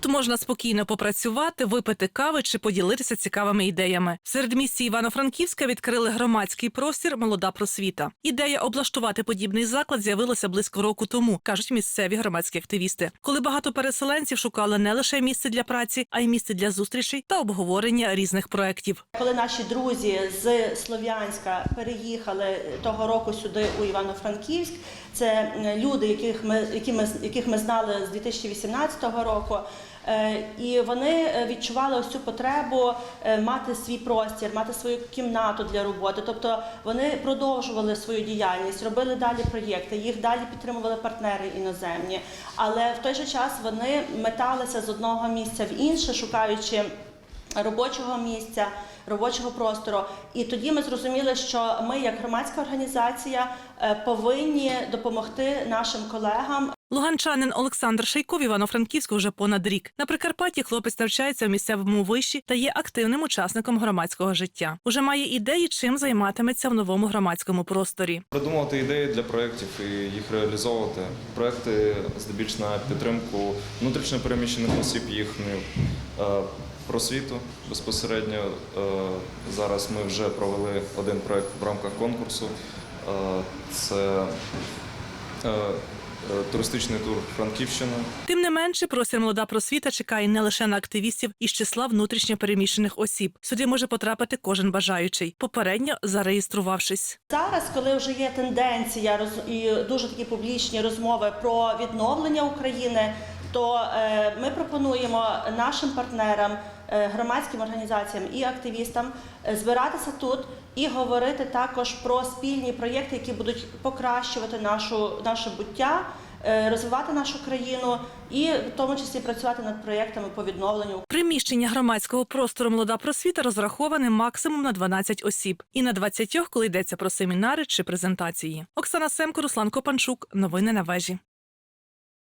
Тут можна спокійно попрацювати, випити кави чи поділитися цікавими ідеями. В середмісті Івано-Франківська відкрили громадський простір Молода просвіта. Ідея облаштувати подібний заклад з'явилася близько року тому, кажуть місцеві громадські активісти. Коли багато переселенців шукали не лише місце для праці, а й місце для зустрічей та обговорення різних проєктів. Коли наші друзі з Слов'янська переїхали того року сюди у Івано-Франківськ, це люди, яких ми, які ми, яких ми знали з 2018 року. Е, І вони е, відчували ось цю потребу е, мати свій простір, мати свою кімнату для роботи. Тобто вони продовжували свою діяльність, робили далі проєкти, їх далі підтримували партнери іноземні. Але в той же час вони металися з одного місця в інше, шукаючи робочого місця, робочого простору. І тоді ми зрозуміли, що ми, як громадська організація, повинні допомогти нашим колегам Луганчанин Олександр Шейко в Івано-Франківську вже понад рік. На Прикарпатті хлопець навчається в місцевому виші та є активним учасником громадського життя. Уже має ідеї, чим займатиметься в новому громадському просторі. Придумувати ідеї для проєктів і їх реалізовувати. Проєкти здебільш на підтримку внутрішньо переміщених осіб, їхню е, просвіту безпосередньо. Е, Зараз ми вже провели один проєкт в рамках конкурсу. Е, Це туристичний тур Франківщина. Тим не менше, простір молода просвіта чекає не лише на активістів із числа внутрішньо переміщених осіб. Сюди може потрапити кожен бажаючий, попередньо зареєструвавшись. Зараз, коли вже є тенденція роз- і дуже такі публічні розмови про відновлення України, то е, ми пропонуємо нашим партнерам, е, громадським організаціям і активістам е, збиратися тут і говорити також про спільні проєкти, які будуть покращувати нашу наше буття. Розвивати нашу країну і в тому числі працювати над проєктами по відновленню Приміщення громадського простору молода просвіта розраховане максимум на 12 осіб і на 20, коли йдеться про семінари чи презентації. Оксана Семко, Руслан Копанчук. Новини на вежі.